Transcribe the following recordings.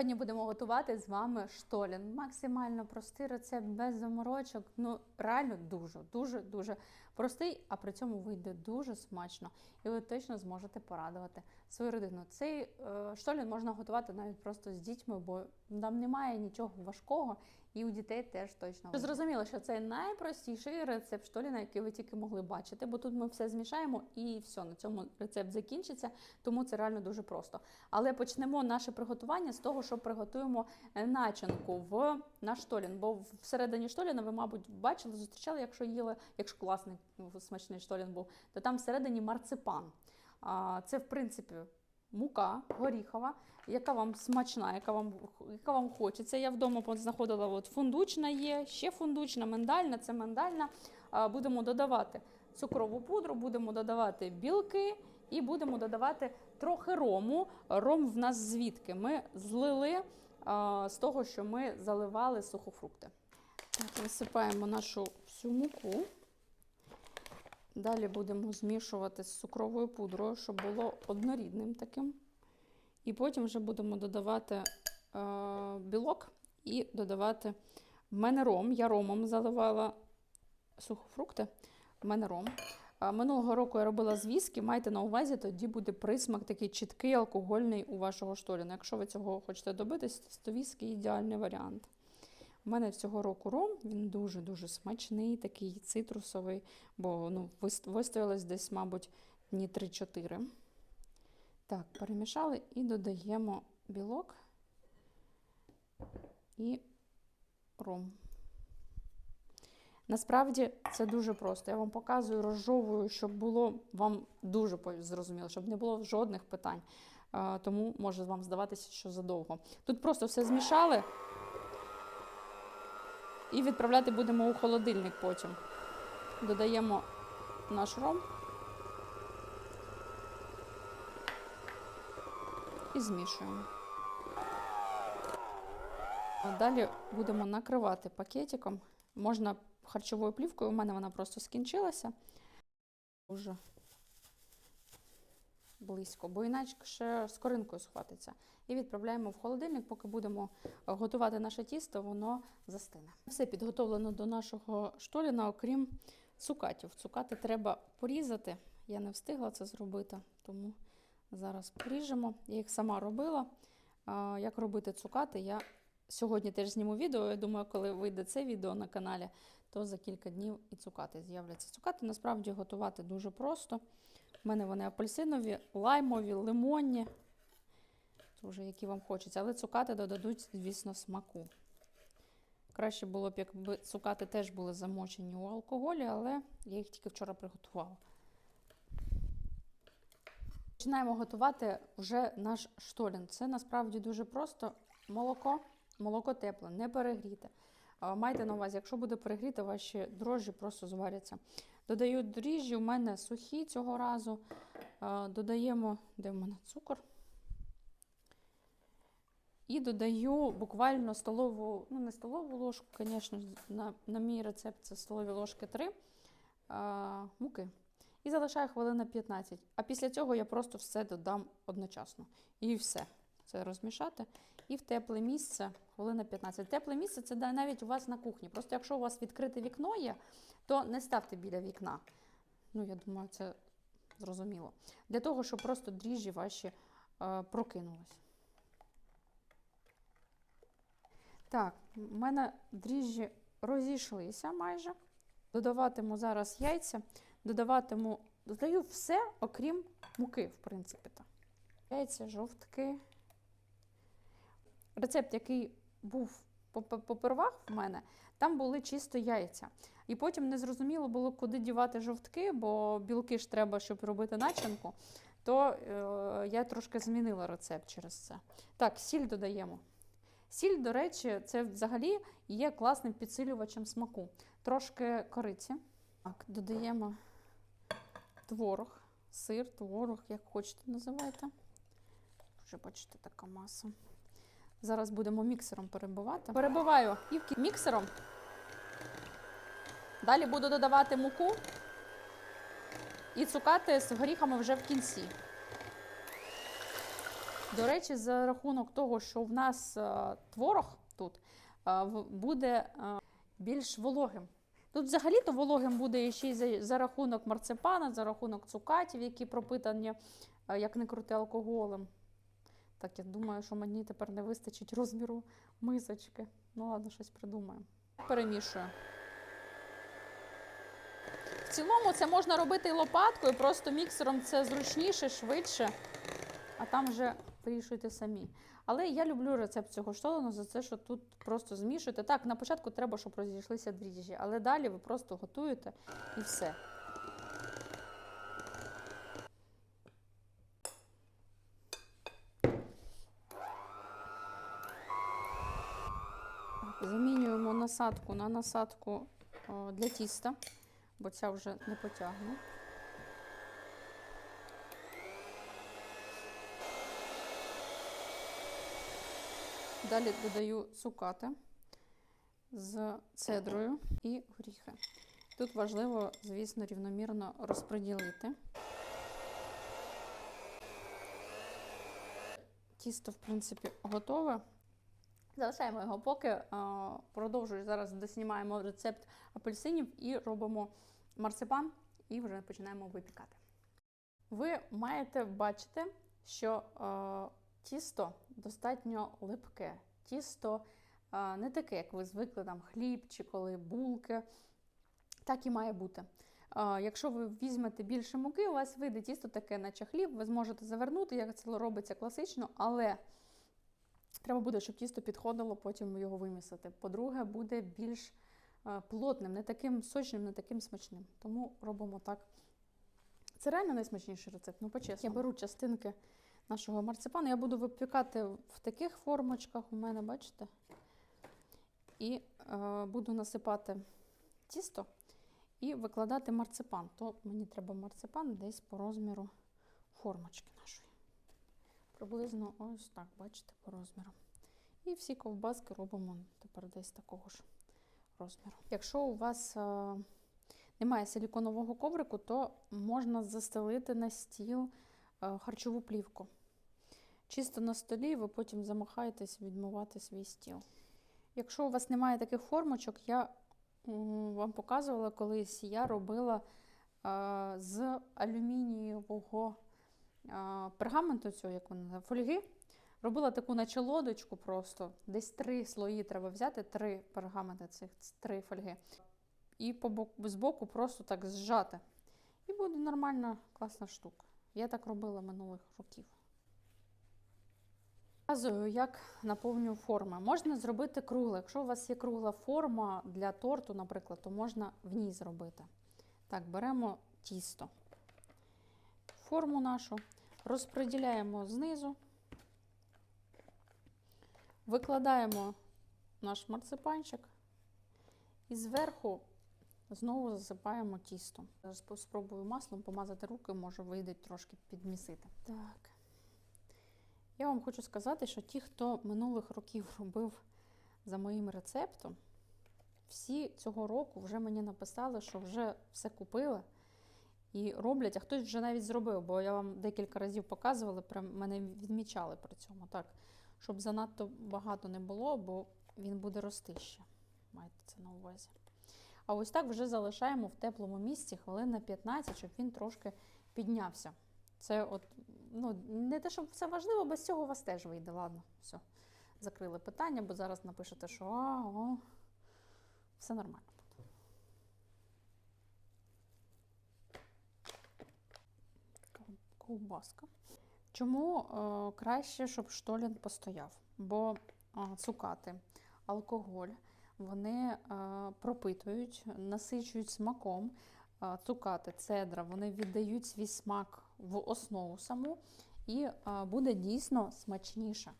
Сьогодні будемо готувати з вами штолін. Максимально простий рецепт без заморочок. Ну реально дуже, дуже, дуже простий, а при цьому вийде дуже смачно. І ви точно зможете порадувати свою родину. Цей е, штолін можна готувати навіть просто з дітьми, бо там немає нічого важкого, і у дітей теж точно. вийде. Зрозуміло, що це найпростіший рецепт штоліна, який ви тільки могли бачити, бо тут ми все змішаємо і все, на цьому рецепт закінчиться, тому це реально дуже просто. Але почнемо наше приготування з того, що приготуємо е, начинку в наш штолін. Бо всередині штоліна ви, мабуть, бачили, зустрічали, якщо їли, якщо класний смачний штолін був, то там всередині марципан. Це, в принципі, мука горіхова, яка вам смачна, яка вам, яка вам хочеться. Я вдома знаходила от фундучна є, ще фундучна, миндальна, це миндальна. Будемо додавати цукрову пудру, будемо додавати білки і будемо додавати трохи рому. Ром в нас звідки? Ми злили а, з того, що ми заливали сухофрукти. Так, Висипаємо нашу всю муку. Далі будемо змішувати з цукровою пудрою, щоб було однорідним таким. І потім вже будемо додавати е, білок і додавати в мене ром. Я ромом заливала сухофрукти. В мене ром. Минулого року я робила з віскі, майте на увазі, тоді буде присмак такий чіткий, алкогольний у вашого штоліна. Якщо ви цього хочете добитись, то віскі ідеальний варіант. У мене цього року ром, він дуже-дуже смачний, такий цитрусовий, бо ну, вистоялось десь, мабуть, дні 3-4. Так, перемішали і додаємо білок і ром. Насправді це дуже просто. Я вам показую, розжовую, щоб було вам дуже зрозуміло, щоб не було жодних питань. Тому може вам здаватися, що задовго. Тут просто все змішали. І відправляти будемо у холодильник потім. Додаємо наш ром і змішуємо. А Далі будемо накривати пакетиком. Можна харчовою плівкою, у мене вона просто скінчилася. Дуже близько, бо інакше скоринкою схватиться. І відправляємо в холодильник, поки будемо готувати наше тісто, воно застине. Все підготовлено до нашого штоліна, окрім цукатів. Цукати треба порізати. Я не встигла це зробити, тому зараз поріжемо. Я їх сама робила. Як робити цукати, я сьогодні теж зніму відео. Я думаю, коли вийде це відео на каналі, то за кілька днів і цукати з'являться. Цукати насправді готувати дуже просто. У мене вони апельсинові, лаймові, лимонні. Це які вам хочеться. Але цукати додадуть, звісно, смаку. Краще було б, якби цукати теж були замочені у алкоголі, але я їх тільки вчора приготувала. Починаємо готувати вже наш штолін. Це насправді дуже просто молоко, молоко тепле, не перегріте. Майте на увазі, якщо буде перегріти, ваші дрожжі просто зваряться. Додаю дріжджі, у мене сухі цього разу. Додаємо, де в мене цукор. І додаю буквально столову, ну не столову ложку, звісно, на на мій рецепт це столові ложки 3 а, муки. І залишаю хвилина 15. А після цього я просто все додам одночасно. І все. Це розмішати. І в тепле місце хвилина 15. Тепле місце це навіть у вас на кухні. Просто якщо у вас відкрите вікно є, то не ставте біля вікна. Ну, я думаю, це зрозуміло. Для того, щоб просто дріжджі ваші е, прокинулись. Так, у мене дріжджі розійшлися майже. Додаватиму зараз яйця, додаватиму, додаю все, окрім муки, в принципі. так. Яйця, жовтки. Рецепт, який був попервах в мене, там були чисто яйця. І потім не зрозуміло було, куди дівати жовтки, бо білки ж треба, щоб робити начинку, то е, я трошки змінила рецепт через це. Так, сіль додаємо. Сіль, до речі, це взагалі є класним підсилювачем смаку. Трошки кориці. Так, Додаємо творог, сир, творог, як хочете називайте. Вже бачите, така маса. Зараз будемо міксером перебивати. Перебиваю півки міксером. Далі буду додавати муку і цукати з горіхами вже в кінці. До речі, за рахунок того, що в нас е, творог тут е, буде е, більш вологим. Тут взагалі-то вологим буде ще й за, за рахунок марципана, за рахунок цукатів, які пропитані, як не крути, алкоголем. Так, я думаю, що мені тепер не вистачить розміру мисочки. Ну ладно, щось придумаємо. Перемішую. В цілому це можна робити і лопаткою, просто міксером це зручніше, швидше, а там вже вирішуйте самі. Але я люблю рецепт цього штолену за це, що тут просто змішуєте. Так, на початку треба, щоб розійшлися дріжджі, але далі ви просто готуєте і все. Замінюємо насадку на насадку для тіста, бо ця вже не потягне. Далі додаю цукати з цедрою і горіхи. Тут важливо, звісно, рівномірно розподілити. Тісто, в принципі, готове. Залишаємо його поки. а, Продовжую зараз доснімаємо рецепт апельсинів і робимо марципан і вже починаємо випікати. Ви маєте бачити, що е, тісто достатньо липке. Тісто е, не таке, як ви звикли, там хліб чи коли булки. Так і має бути. Е, якщо ви візьмете більше муки, у вас вийде тісто таке, наче хліб, ви зможете завернути, як це робиться класично, але треба буде, щоб тісто підходило, потім його вимісити. По-друге, буде більш е, плотним, не таким сочним, не таким смачним. Тому робимо так. Це реально найсмачніший рецепт, ну по-чесному. Я беру частинки нашого марципану. Я буду випікати в таких формочках, у мене, бачите? І е, буду насипати тісто і викладати марципан. То мені треба марципан десь по розміру формочки нашої. Приблизно ось так, бачите, по розміру. І всі ковбаски робимо тепер десь такого ж розміру. Якщо у вас е, немає силіконового коврику, то можна застелити на стіл е, харчову плівку. Чисто на столі, ви потім замахаєтесь відмивати свій стіл. Якщо у вас немає таких формочок, я вам показувала колись, я робила е, з алюмінієвого пергаменту, цього, як вона фольги. Робила таку наче лодочку просто. Десь три слої треба взяти, три пергаменти цих, три фольги. І по боку, збоку просто так зжати. І буде нормальна, класна штука. Я так робила минулих років. Показую, як наповнюю форми. Можна зробити кругле. Якщо у вас є кругла форма для торту, наприклад, то можна в ній зробити. Так, беремо тісто. Форму нашу розподіляємо знизу, викладаємо наш марципанчик і зверху знову засипаємо тісто. Зараз спробую маслом помазати руки, може вийде трошки підмісити. Так. Я вам хочу сказати, що ті, хто минулих років робив за моїм рецептом, всі цього року вже мені написали, що вже все купили і роблять, а хтось вже навіть зробив, бо я вам декілька разів показувала, прям мене відмічали при цьому, так, щоб занадто багато не було, бо він буде рости ще. Майте це на увазі. А ось так вже залишаємо в теплому місці хвилин на 15, щоб він трошки піднявся. Це от, ну, не те, щоб це важливо, без цього у вас теж вийде. Ладно, все. Закрили питання, бо зараз напишете, що а, о, все нормально. Ковбаска. Чому е, краще, щоб штолін постояв? Бо е, цукати, алкоголь, вони е, пропитують, насичують смаком. Цукати, цедра, вони віддають свій смак в основу саму і буде дійсно смачніше.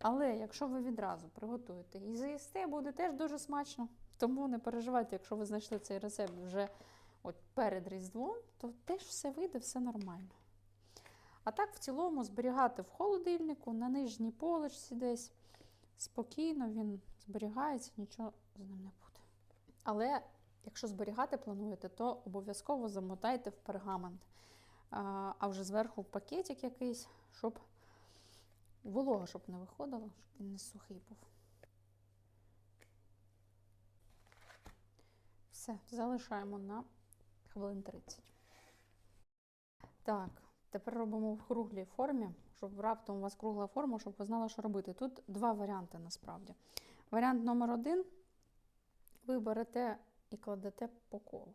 Але якщо ви відразу приготуєте і заїсте, буде теж дуже смачно. Тому не переживайте, якщо ви знайшли цей рецепт вже от перед Різдвом, то теж все вийде, все нормально. А так, в цілому, зберігати в холодильнику на нижній поличці десь спокійно він зберігається, нічого з ним не буде. Але якщо зберігати плануєте, то обов'язково замотайте в пергамент, а вже зверху в пакетик якийсь, щоб Волога, щоб не виходило, щоб він не сухий був. Все, залишаємо на хвилин 30. Так, тепер робимо в круглій формі, щоб раптом у вас кругла форма, щоб ви знали, що робити. Тут два варіанти насправді. Варіант номер один ви берете і кладете по колу.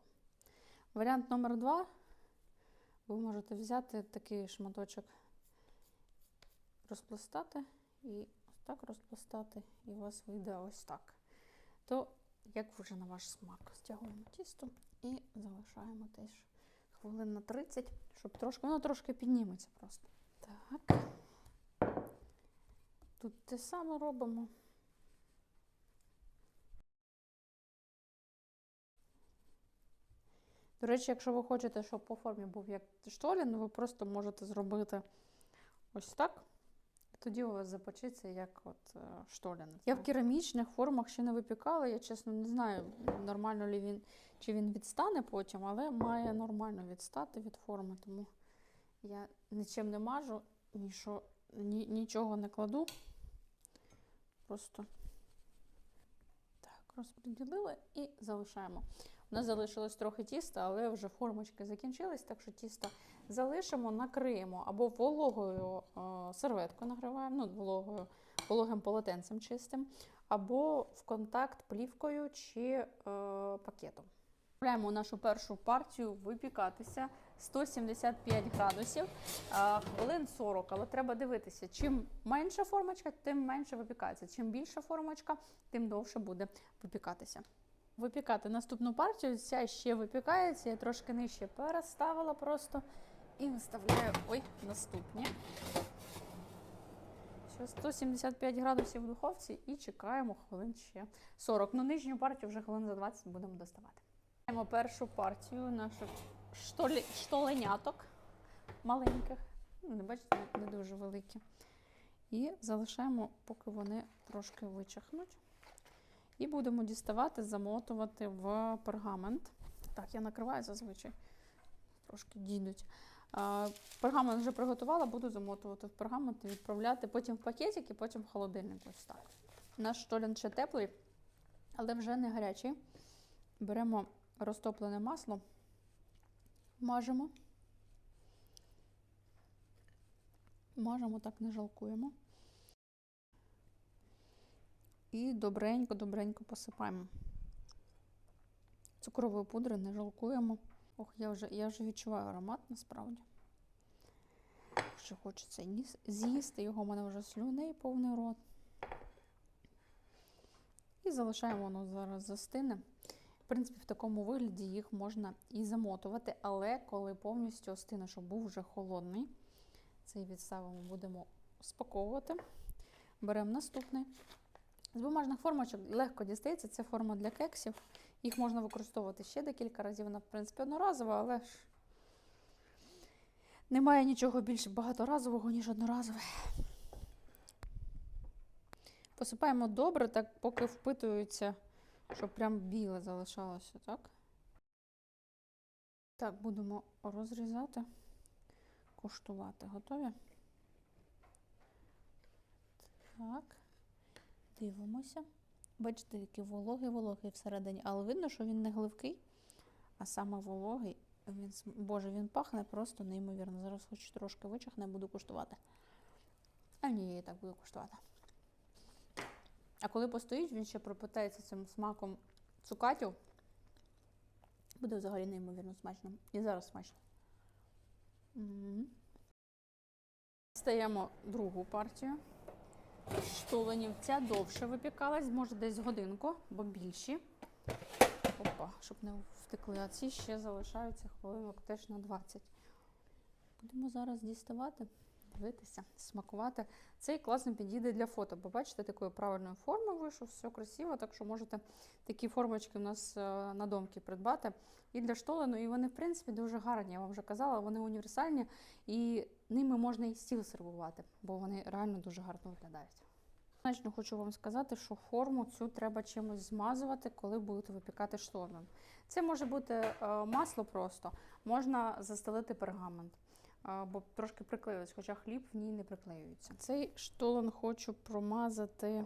Варіант номер два ви можете взяти такий шматочок, розпластати і ось так розпластати, і у вас вийде ось так. То як вже на ваш смак. Стягуємо тісто і залишаємо теж хвилин на 30, щоб трошки, воно трошки підніметься просто. Так. Тут те саме робимо. До речі, якщо ви хочете, щоб по формі був як штолін, ви просто можете зробити ось так. Тоді у вас запечеться як от е. Я в керамічних формах ще не випікала. Я чесно не знаю, нормально ли він, чи він відстане потім, але має нормально відстати від форми, тому я нічим не мажу, нічого, ні, нічого не кладу. Просто так, розподілили і залишаємо. У нас залишилось трохи тіста, але вже формочки закінчились, так що тісто залишимо, накриємо або вологою е, серветкою нагріваємо, ну, вологою, вологим полотенцем чистим, або в контакт плівкою чи е, пакетом. Відправляємо нашу першу партію випікатися 175 градусів, е, хвилин 40, але треба дивитися, чим менша формочка, тим менше випікається. Чим більша формочка, тим довше буде випікатися. Випікати наступну партію, ця ще випікається, я трошки нижче переставила просто і виставляю ой, наступні. Ще 175 градусів в духовці і чекаємо хвилин ще 40. Ну, нижню партію вже хвилин за 20 будемо доставати. Маємо першу партію наших штолі... штоленяток маленьких. Ну, Не бачите, не дуже великі. І залишаємо, поки вони трошки вичахнуть. І будемо діставати, замотувати в пергамент. Так, я накриваю зазвичай. Трошки дійдуть. Пергамент вже приготувала, буду замотувати в пергамент і відправляти потім в пакетики, потім в холодильник. Ось так. Наш штолін ще теплий, але вже не гарячий. Беремо розтоплене масло, мажемо. Мажемо, так не жалкуємо. І добренько-добренько посипаємо. Цукрової пудри не жалкуємо. Ох, я вже, я вже відчуваю аромат насправді. Що хочеться з'їсти, його в мене вже слюней повний рот. І залишаємо воно зараз застине. В принципі, в такому вигляді їх можна і замотувати, але коли повністю остине, щоб був вже холодний, цей відставимо, будемо спаковувати. Беремо наступний. З бумажних формочок легко дістається. Це форма для кексів. Їх можна використовувати ще декілька разів. Вона, в принципі, одноразова, але ж немає нічого більш багаторазового, ніж одноразове. Посипаємо добре, так поки впитується, щоб прям біле залишалося, так? Так, будемо розрізати, куштувати. Готові? Так. Дивимося. Бачите, який вологий вологий всередині, але видно, що він не гливкий, а саме вологий. Він, Боже, він пахне просто неймовірно. Зараз хоч трошки вичахне, буду куштувати. А ні, я і так буду куштувати. А коли постоїть, він ще пропитається цим смаком цукатів. Буде взагалі неймовірно смачно. І зараз смачно. Стаємо другу партію штоленів. Ця довше випікалась, може десь годинку, бо більші. Опа, щоб не втекли. А ці ще залишаються хвилинок теж на 20. Будемо зараз діставати, дивитися, смакувати. Цей класно підійде для фото, бо бачите, такої правильної форми вийшов, все красиво, так що можете такі формочки у нас е, на домки придбати. І для штолену, і вони, в принципі, дуже гарні. Я вам вже казала, вони універсальні, і ними можна і стіл сервувати, бо вони реально дуже гарно виглядають. Значно хочу вам сказати, що форму цю треба чимось змазувати, коли будете випікати штолен. Це може бути е, масло просто, можна застелити пергамент. Бо трошки приклеюється, хоча хліб в ній не приклеюється. Цей штолен хочу промазати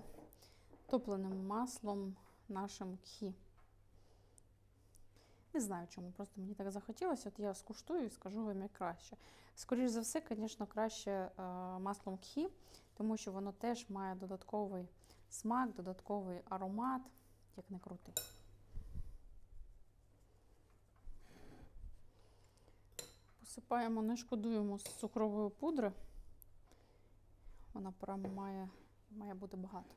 топленим маслом нашим кхі. Не знаю чому, просто мені так захотілося. От я скуштую і скажу вам як краще. Скоріше за все, звісно, краще е, маслом кхі, тому що воно теж має додатковий смак, додатковий аромат, як не крути. Посипаємо, не шкодуємо з цукрової пудри. Вона прямо має, має бути багато.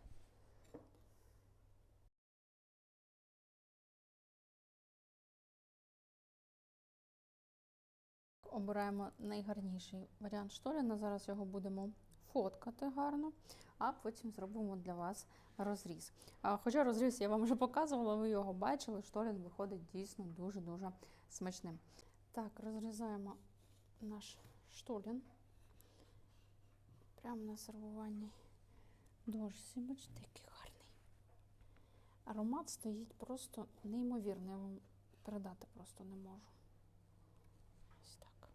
Обираємо найгарніший варіант штоліна. Зараз його будемо фоткати гарно, а потім зробимо для вас розріз. Хоча розріз я вам вже показувала, ви його бачили, штолін виходить дійсно дуже-дуже смачним. Так, розрізаємо наш штолін. Прямо на сервуванні дошці. Бачите, який гарний. Аромат стоїть просто неймовірний. Я вам передати просто не можу. Ось так.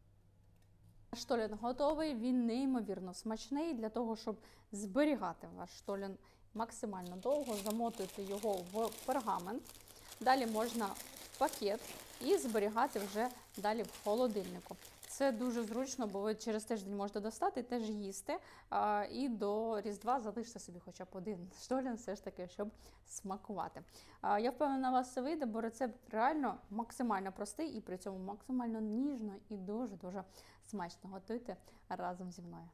Штолін готовий, він неймовірно смачний. Для того, щоб зберігати ваш штолін максимально довго, замотуйте його в пергамент. Далі можна в пакет і зберігати вже далі в холодильнику. Це дуже зручно, бо ви через тиждень можете достати, теж їсти. А, і до Різдва залиште собі хоча б один штолін, все ж таки, щоб смакувати. А, я впевнена, вас це вийде, бо рецепт реально максимально простий і при цьому максимально ніжно і дуже-дуже смачно готуйте разом зі мною.